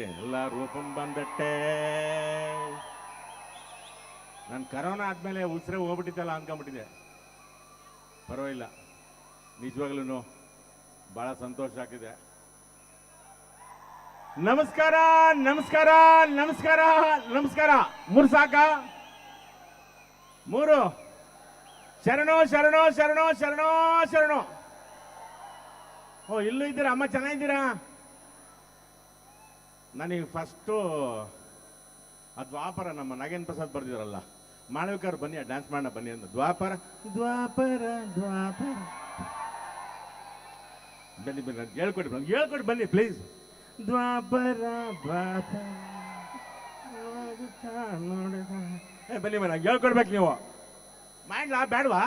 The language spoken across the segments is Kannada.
ಎಲ್ಲ ರೂಪಂ ಬಂದಟ್ಟೆ. ನಾನು ಕರೋನಾ ಆದ್ಮೇಲೆ ಉಸಿರೇ ಹೋಗ್ಬಿಟ್ಟಿದ್ದಲ್ಲ ಅನ್ಕೊಂಬಿಟ್ಟಿದೆ ಪರವಾಗಿಲ್ಲ. ನಿಜವಾಗ್ಲೂ ಬಹಳ ಸಂತೋಷ ಆಗಿದೆ ನಮಸ್ಕಾರ ನಮಸ್ಕಾರ ನಮಸ್ಕಾರ ನಮಸ್ಕಾರ. ಮೂರು ಸಾಕ? ಮೂರು. ಶರಣೋ ಶರಣೋ ಶರಣೋ ಶರಣೋ ಶರಣೋ. ಓ, ಇಲ್ಲೂ ಇದ್ದೀರಾ? ಅಮ್ಮ, ಚೆನ್ನಾಗಿದ್ದೀರಾ? ನನಗೆ ಫಸ್ಟು ಆ ದ್ವಾಪರ ನಮ್ಮ ನಾಗೇಂದ್ರ ಪ್ರಸಾದ್ ಬರ್ದಿದ್ರಲ್ಲ ಮಾಳವಿಕರ್ ಬನ್ನಿ ಡ್ಯಾನ್ಸ್ ಮಾಡೋಣ ಬನ್ನಿ ಅಂತ ದ್ವಾಪರ? ದ್ವಾಪರ ದ್ವಾಪರ. ಬನ್ನಿ ಬನ್ನಿ ಹೇಳ್ಕೊಡಿ ಬನ್ನಿ ಹೇಳ್ಕೊಡಿ ಬನ್ನಿ ಪ್ಲೀಸ್ ದ್ವಾಪರ ದ್ವಾಪರ. ಏ ಬನ್ನಿ ಬನ್ನಿ ಹೇಳ್ಕೊಡ್ಬೇಕು ನೀವು. ಮಾಡ್ಲಾ ಬೇಡವಾ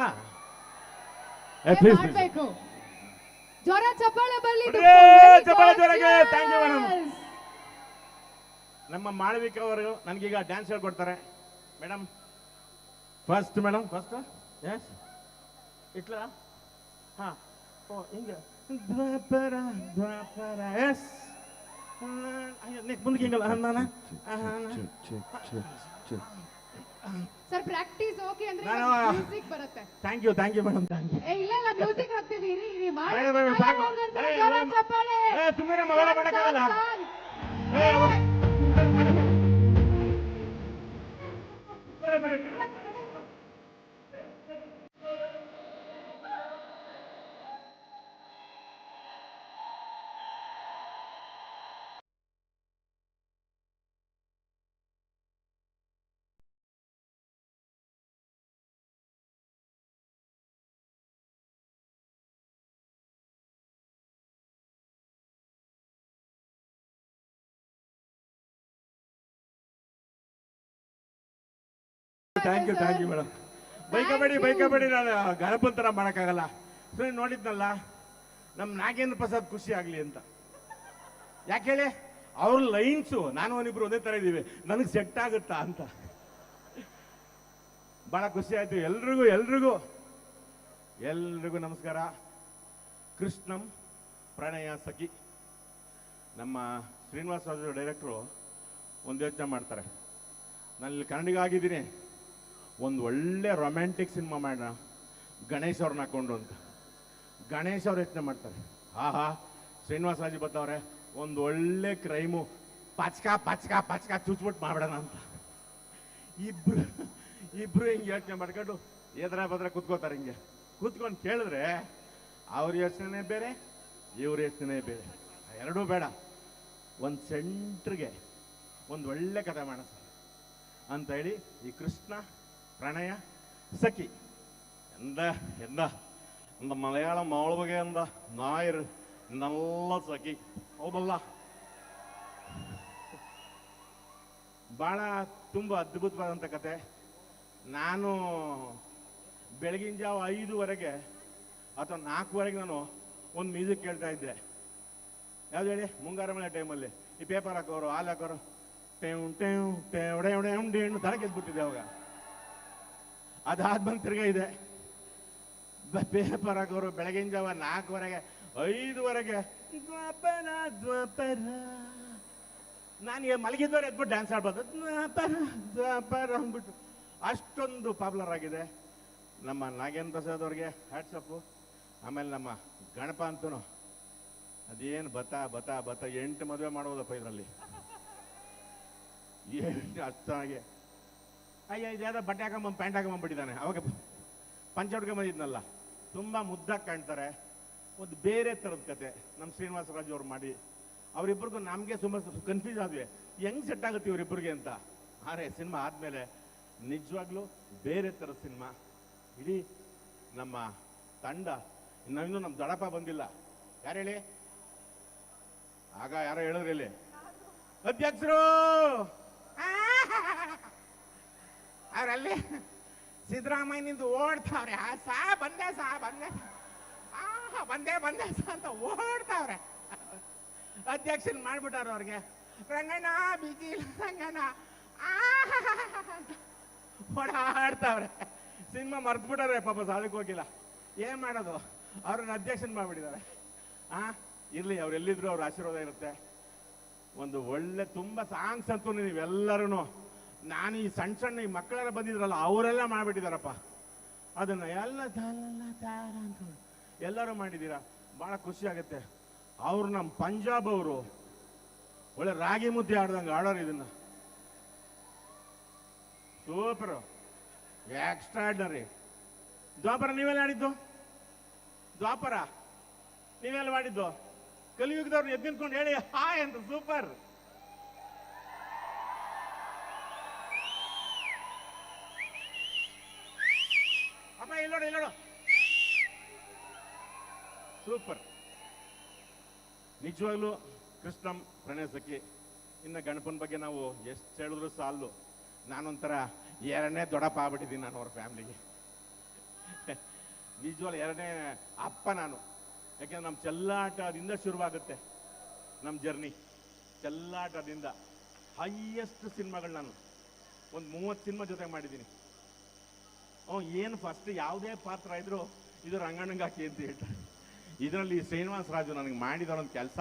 ಏ ಏ, ಪ್ಲೀಸ್ ಜ್ವರ ಚಪ್ಪಾಳೆ ಬರಲಿ ಚಪ್ಪಾಳೆ ಜೋರಾಗಿ. Thank you madam. ನಮ್ಮ ಮಾಳವಿಕ ಅವರು ನನಗೀಗ ಡ್ಯಾನ್ಸ್ ಹೇಳ್ಕೊಡ್ತಾರೆ. Madam first madam first S ಇಟ್ಲ? ಹಾ. ಓ ಹಿಂಗೆ. ದ್ವಾಪರ ದ್ವಾಪರ ಎಸ್ ಮುಂದಕ್ಕೆ ಹಿಂಗಲ್ಲ. ನಾನು ಸರ್ ಪ್ರಾಕ್ಟೀಸ್ ಓಕೆ ಅಂದ್ರೆ ಮ್ಯೂಸಿಕ್ ಬರುತ್ತೆ. Thank you thank you madam thank you ಇಲ್ಲ ಇಲ್ಲ ಮ್ಯೂಸಿಕ್ ಹಾಕ್ತೀವಿ ಇರಿ ಇರಿ ಮಾಡಿ ಸುಮ್ಮನೆ ಮಗಳ ಮಾಡಕ್ಕಾಗಲ್ಲ. Thank you thank you madam ಬೈಕಬೇಡಿ ಬೈಕಬೇಡಿ ನಾನು ಗಣಪಂತರ ಮಾಡೋಕ್ಕಾಗಲ್ಲ. ಸರಿ ನೋಡಿದ್ನಲ್ಲ ನಮ್ಮ ನಾಗೇಂದ್ರ ಪ್ರಸಾದ್ ಖುಷಿ ಆಗಲಿ ಅಂತ. ಯಾಕೆ ಹೇಳಿ? ಅವ್ರ ಲೈನ್ಸು ನಾನು ಒಂದಿಬ್ರು ಒಂದೇ ಥರ ಇದ್ದೀವಿ. ನನಗೆ ಸೆಟ್ ಆಗುತ್ತಾ ಅಂತ. ಭಾಳ ಖುಷಿ ಆಯಿತು. ಎಲ್ರಿಗೂ ಎಲ್ರಿಗೂ ಎಲ್ರಿಗೂ ನಮಸ್ಕಾರ. ಕೃಷ್ಣಂ ಪ್ರಣಯ ಸಖಿ. ನಮ್ಮ ಶ್ರೀನಿವಾಸ ಡೈರೆಕ್ಟ್ರು ಒಂದು ಯೋಚನೆ ಮಾಡ್ತಾರೆ. ನಾನು ಇಲ್ಲಿ ಕನ್ನಡಿಗ ಆಗಿದ್ದೀನಿ. ಒಂದು ಒಳ್ಳೆ ರೊಮ್ಯಾಂಟಿಕ್ ಸಿನಿಮಾ ಮಾಡೋಣ. ಗಣೇಶ್ ಅವ್ರನ್ನ ಹಾಕೊಂಡು ಅಂತ. ಗಣೇಶ್ ಅವ್ರು ಯೋಚನೆ ಮಾಡ್ತಾರೆ. ಆಹಾ, ಶ್ರೀನಿವಾಸ ರಾಜು ಬತ್ತವ್ರೆ ಒಂದು ಒಳ್ಳೆ ಕ್ರೈಮು ಪಚ್ಕ ಪಚ್ಕ ಪಚ್ಕ ಚುಚ್ಬಿಟ್ಟು ಮಾಡ್ಬಿಡೋಣ ಅಂತ. ಇಬ್ರು ಇಬ್ರು ಹಿಂಗೆ ಯೋಚನೆ ಮಾಡ್ಕೊಂಡು ಎದ್ರ ಬದ್ರ ಕುತ್ಕೋತಾರೆ ಹಿಂಗೆ. ಕೂತ್ಕೊಂಡು ಕೇಳಿದ್ರೆ ಅವ್ರ ಯೋಚನೆ ಬೇರೆ, ಇವ್ರ ಯೋಚನೆ ಬೇರೆ. ಎರಡೂ ಬೇಡ. ಒಂದು ಸೆಂಟ್ರಿಗೆ ಒಂದು ಒಳ್ಳೆ ಕಥೆ ಮಾಡೋಣ ಅಂತ ಹೇಳಿ ಈ ಕೃಷ್ಣ പ്രണയ സഖി എന്താ എന്താ എന്താ മലയാളം മാളുക എന്താ നായർ നല്ല സഖി ಹೌದಲ್ಲ ಭಾಳ ತುಂಬ ಅದ್ಭುತವಾದಂಥ ಕತೆ ನಾನು ಬೆಳಗಿನ ಜಾವ ಐದುವರೆಗೆ ಅಥವಾ ನಾಲ್ಕುವರೆಗೆ ನಾನು ಒಂದು ಮ್ಯೂಸಿಕ್ ಕೇಳ್ತಾ ಇದ್ದೆ ಯಾವ್ದು ಹೇಳಿ ಮುಂಗಾರು ಮಳೆ ಟೈಮಲ್ಲಿ ಈ ಪೇಪರ್ ಹಾಕೋರು ಹಾಲು ಹಾಕೋರು ಟೇವ್ ಟೇವ್ ಟೇವ್ ಡೇವ್ ಡೇವ್ ಡೇವ್ ತಲೆ ಗೆದ್ಬಿಟ್ಟಿದ್ದೆ ಅವಾಗ ಅದಾದ್ಮೇಲೆ ತಿರ್ಗಾ ಇದೆ. ಬೇರೆ ಅವರು ಬೆಳಗಿನ ಜಾವ ನಾಲ್ಕುವರೆಗೆ, ಐದುವರೆಗೆ, ದ್ವಾಪರ ದ್ವಾಪರ. ನಾನು ಮಲಗಿದವರು ಎದ್ಬಿಟ್ಟು ಡ್ಯಾನ್ಸ್ ಆಡ್ಬೋದು. ದ್ವಾಪರ ದ್ವಾಪರ ಅಂದ್ಬಿಟ್ಟು ಅಷ್ಟೊಂದು ಪಾಪ್ಯುಲರ್ ಆಗಿದೆ. ನಮ್ಮ ನಾಗೇಂದ್ರ ಪ್ರಸಾದ್ ಅವ್ರಿಗೆ ಹ್ಯಾಟ್ಸಪ್ಪು ಆಮೇಲೆ ನಮ್ಮ ಗಣಪ ಅಂತೂ ಅದೇನು ಬತ್ತ ಬತ್ತ ಬತ್ತ ಎಂಟು ಮದುವೆ ಮಾಡ್ಬೋದಪ್ಪ ಇದರಲ್ಲಿ. ಎಂಟು ಅಷ್ಟಾಗೆ ಅಯ್ಯ ಇದ್ಯಾವುದೋ ಬಟ್ಟೆ ಹಾಕೊಂಬಂದು ಪ್ಯಾಂಟ್ ಹಾಕೊಂಬಂದ್ಬಿಟ್ಟಿದ್ದಾನೆ ಅವಾಗ ಪಂಚ ಬಂದಿದ್ನಲ್ಲ, ತುಂಬ ಮುದ್ದಾಗಿ ಕಾಣ್ತಾರೆ. ಒಂದು ಬೇರೆ ಥರದ ಕತೆ ನಮ್ಮ ಶ್ರೀನಿವಾಸ ರಾಜು ಅವ್ರು ಮಾಡಿ. ಅವರಿಬ್ಬರಿಗೂ ನಮಗೆ ತುಂಬ ಕನ್ಫ್ಯೂಸ್ ಆದ್ವಿ. ಹೆಂಗ್ ಸೆಟ್ ಆಗುತ್ತೆ ಇವರಿಬ್ಬರಿಗೆ ಅಂತ. ಆದರೆ ಸಿನಿಮಾ ಆದಮೇಲೆ ನಿಜವಾಗ್ಲೂ ಬೇರೆ ಥರದ ಸಿನಿಮಾ. ಇಡೀ ನಮ್ಮ ತಂಡ ಇನ್ನೂ ನಮ್ಮ ದಡಪ ಬಂದಿಲ್ಲ. ಯಾರು ಹೇಳಿ? ಆಗ ಯಾರೋ ಇಲ್ಲಿ ಅಧ್ಯಕ್ಷರು! ಅವರಲ್ಲಿ ಸಿದ್ದರಾಮಯ್ಯನಿಂದ ಓಡ್ತಾವ್ರೆ. ಆ ಸಾ, ಬಂದೆ ಸಾ, ಬಂದೆ. ಆ ಬಂದೆ ಬಂದೆ ಸಾ ಅಂತ ಓಡ್ತಾವ್ರೆ. ಅಧ್ಯಕ್ಷನ್ ಮಾಡ್ಬಿಟ್ಟಾರ ಅವ್ರಿಗೆ. ರಂಗಣ್ಣ ಬಿಜಿ ಇಲ್ಲ ರಂಗಣ್ಣ ಓಡಾಡ್ತಾವ್ರೆ. ಸಿನಿಮಾ ಮರ್ತ್ಬಿಟ್ಟಾರೆ ಪಾಪ ಸಾಲಕ್ಕೆ ಹೋಗಿಲ್ಲ. ಏನ್ ಮಾಡೋದು? ಅವ್ರನ್ನ ಅಧ್ಯಕ್ಷನ್ ಮಾಡ್ಬಿಟ್ಟಿದ್ದಾರೆ. ಆ, ಇರ್ಲಿ, ಅವ್ರು ಎಲ್ಲಿದ್ರು ಅವ್ರ ಆಶೀರ್ವಾದ ಇರುತ್ತೆ. ಒಂದು ಒಳ್ಳೆ, ತುಂಬಾ ಸಾಂಗ್ಸ್ ಅಂತೂ ನೀವೆಲ್ಲರೂ ನಾನು ಈ ಸಣ್ಣ ಸಣ್ಣ ಈ ಮಕ್ಕಳೆಲ್ಲ ಬಂದಿದ್ರಲ್ಲ, ಅವರೆಲ್ಲ ಮಾಡಿಬಿಟ್ಟಿದಾರಪ್ಪ ಅದನ್ನ ಎಲ್ಲ ಅಂತ ಎಲ್ಲರೂ ಮಾಡಿದ್ದೀರಾ? ಬಹಳ ಖುಷಿ ಆಗುತ್ತೆ. ಅವ್ರು ನಮ್ಮ ಪಂಜಾಬ್ ಅವರು, ಒಳ್ಳೆ ರಾಗಿ ಮುದ್ದೆ ಆಡ್ದಂಗೆ ಆಡೋರು ಇದನ್ನ. ಸೂಪರ್. ಎಕ್ಸ್ಟ್ರಾರ್ಡನರಿ ದ್ವಾಪರ, ನೀವೆಲ್ಲ ಆಡಿದ್ದು? ದ್ವಾಪರ, ನೀವೆಲ್ಲ ಮಾಡಿದ್ದು? ಕಲಿಯುಗದವ್ರು ಎದ್ದು ನಿಂತ್ಕೊಂಡು ಹೇಳಿ, ಹಾಯ್ ಅಂತ, ಸೂಪರ್. ಇಲ್ಲೋಡು ಸೂಪರ್ ನಿಜವಾಗ್ಲೂ ಕೃಷ್ಣಂ ಪ್ರಣಯ ಸಖಿ ಇನ್ನು ಗಣಪನ ಬಗ್ಗೆ ನಾವು ಎಷ್ಟು ಹೇಳಿದ್ರು ಸಾಲು. ನಾನೊಂಥರ ಎರಡನೇ ದೊಡ್ಡಪ್ಪ ಆಗ್ಬಿಟ್ಟಿದ್ದೀನಿ ನಾನು ಅವ್ರ ಫ್ಯಾಮಿಲಿಗೆ ನಿಜವಾಗ್ಲೂ ಎರಡನೇ ಅಪ್ಪ ನಾನು. ಯಾಕೆಂದ್ರೆ ನಮ್ಮ ಚೆಲ್ಲಾಟದಿಂದ ಶುರುವಾಗುತ್ತೆ ನಮ್ಮ ಜರ್ನಿ ಚೆಲ್ಲಾಟದಿಂದ. ಹೈಯೆಸ್ಟ್ ಸಿನಿಮಾಗಳು ನಾನು. ಒಂದು ಮೂವತ್ತು ಸಿನಿಮಾ ಜೊತೆ ಮಾಡಿದ್ದೀನಿ. ಹ್ಞೂ ಏನು ಫಸ್ಟ್ ಯಾವುದೇ ಪಾತ್ರ ಇದ್ರು ಇದು ರಂಗಣ್ಣಂಗೆ ಹಾಕಿ ಅಂತ ಹೇಳ್ತಾರೆ. ಇದರಲ್ಲಿ ಶ್ರೀನಿವಾಸ ರಾಜು ನನಗೆ ಮಾಡಿದವರ ಒಂದು ಕೆಲಸ.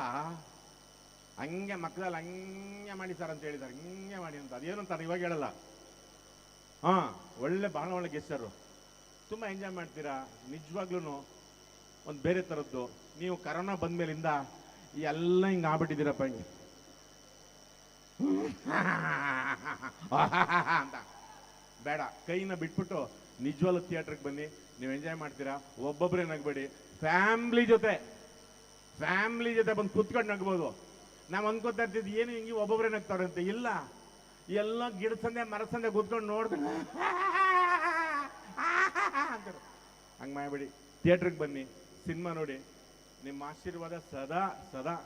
ಹಂಗೆ ಮಕ್ಕಳಲ್ಲಿ ಹಂಗೆ ಮಾಡಿ ಸರ್ ಅಂತ ಹೇಳಿದ್ದಾರೆ ಹಿಂಗೆ ಮಾಡಿ ಅಂತ. ಅದೇನು ಅಂತಾರೆ ಇವಾಗ ಹೇಳಲ್ಲ. ಹಾಂ, ಒಳ್ಳೆ, ಬಹಳ ಒಳ್ಳೆ ಗೆಸ್ಟರು ತುಂಬ ಎಂಜಾಯ್ ಮಾಡ್ತೀರಾ? ನಿಜವಾಗ್ಲೂ ಒಂದು ಬೇರೆ ಥರದ್ದು ನೀವು ಕರೋನಾ ಬಂದ್ಮೇಲಿಂದ ಎಲ್ಲ ಹಿಂಗೆ ಆಗ್ಬಿಟ್ಟಿದ್ದೀರಪ್ಪ ಹಿಂಗೆ. ಅಂತ. ಬೇಡ. ಕೈನ ಬಿಟ್ಬಿಟ್ಟು ನಿಜವಾಗ್ಲೂ ಥಿಯೇಟ್ರಿಗೆ ಬನ್ನಿ. ನೀವು ಎಂಜಾಯ್ ಮಾಡ್ತೀರಾ? ಒಬ್ಬೊಬ್ಬರೇ ನಗಬೇಡಿ. ಫ್ಯಾಮ್ಲಿ ಜೊತೆ. ಫ್ಯಾಮ್ಲಿ ಜೊತೆ ಬಂದು ಕುತ್ಕೊಂಡು ನಗ್ಬೋದು. ನಾವು ಅನ್ಕೋತಾ ಇರ್ತಿದ್ದು ಏನು ಹಿಂಗೆ ಒಬ್ಬೊಬ್ಬರೇ ಅಂತ ಇಲ್ಲ. ಎಲ್ಲ ಗಿಡ ಸಂದೆ ಮರ ಸಂದೆ ಕೂತ್ಕೊಂಡು ನೋಡಿದ್ರೆ ಅಂತಾರೆ ಹಂಗೆ ಮಾಡಬೇಡಿ. ಥಿಯೇಟ್ರಿಗೆ ಬನ್ನಿ. ಸಿನಿಮಾ ನೋಡಿ. ನಿಮ್ಮ ಆಶೀರ್ವಾದ ಸದಾ ಸದಾ.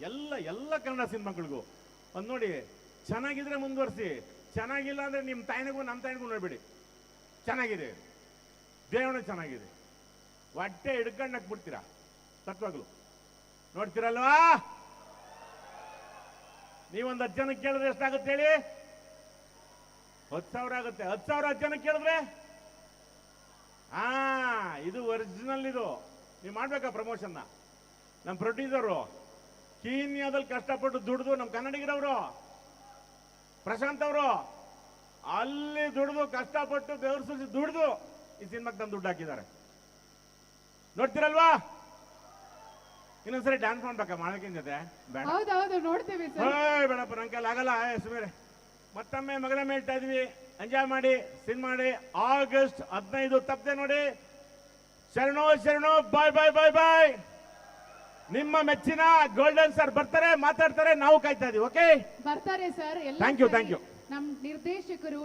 ಎಲ್ಲ ಎಲ್ಲ ಕನ್ನಡ ಸಿನಿಮಾಗಳಿಗೂ. ಒಂದು ನೋಡಿ, ಚೆನ್ನಾಗಿದ್ರೆ ಮುಂದುವರಿಸಿ. ಚೆನ್ನಾಗಿಲ್ಲ ಅಂದ್ರೆ ನಿಮ್ಮ ತಾಯಿನಿಗೂ ನಮ್ಮ ತಾಯಿನಿಗೂ ನೋಡ್ಬಿಡಿ. ಚೆನ್ನಾಗಿದೆ. ದೇವಣ ಚೆನ್ನಾಗಿದೆ. ಹೊಟ್ಟೆ ಹಿಡ್ಕೊಂಡು ಬಿಡ್ತೀರಾ? ತತ್ವಾಗ್ಲು ನೋಡ್ತೀರಲ್ವಾ? ನೀವೊಂದು ಹತ್ತು ಜನಕ್ಕೆ ಕೇಳಿದ್ರೆ ಎಷ್ಟಾಗುತ್ತೆ ಹೇಳಿ? ಹತ್ತು ಸಾವಿರ ಆಗುತ್ತೆ. ಹತ್ತು ಸಾವಿರ ಹತ್ತು ಜನಕ್ಕೆ ಕೇಳಿದ್ರೆ? ಹಾ, ಇದು ಒರಿಜಿನಲ್ ಇದು. ನೀವು ಮಾಡ್ಬೇಕಾ ಪ್ರಮೋಷನ್ನ ನಮ್ಮ ಪ್ರೊಡ್ಯೂಸರು ಕೀನ್ಯಾದಲ್ಲಿ ಕಷ್ಟಪಟ್ಟು ದುಡಿದು ನಮ್ಮ ಕನ್ನಡಿಗರವರು. ಪ್ರಶಾಂತ್ ಅವರು ಅಲ್ಲಿ ದುಡ್ದು ಕಷ್ಟಪಟ್ಟು ಬೆವರು ಸುರಿಸಿ ದುಡ್ದು ಈ ಸಿನಿಮಾಕ್ಕೆ ತಂದು ದುಡ್ಡು ಹಾಕಿದ್ದಾರೆ. ನೋಡ್ತೀರಲ್ವಾ? ಇನ್ನೊಂದ್ಸರಿ ಡ್ಯಾನ್ಸ್ ಮಾಡ್ಬೇಕಾ ಮಾಳಕಿನ ಜೊತೆ? ಬೇಡ. ಹೌದೌದು ನೋಡ್ತೀವಿ ಸರ್. ಏಯ್ ಬೇಡಪ್ಪ ನನ್ನ ಕೈಲಿ ಆಗಲ್ಲ. ಏ ಸುಮೇರೆ ಮತ್ತೊಮ್ಮೆ ಮಗನ ಹೇಳ್ತಾ ಇದೀವಿ. ಎಂಜಾಯ್ ಮಾಡಿ ಸಿನ್ ಮಾಡಿ. ಆಗಸ್ಟ್ ಹದಿನೈದು ತಪ್ಪದೆ ನೋಡಿ. ಶರಣೋ ಶರಣೋ ಬಾಯ್ ಬಾಯ್ ಬಾಯ್ ಬಾಯ್ ನಿಮ್ಮ ಮೆಚ್ಚಿನ ಗೋಲ್ಡನ್ ಸರ್ ಬರ್ತಾರೆ ಮಾತಾಡ್ತಾರೆ ನಾವು ಕಾಯ್ತಾ ಇದೀವಿ ಓಕೆ ಬರ್ತಾರೆ sir thank you thank you. ನಮ್ಮ ನಿರ್ದೇಶಕರು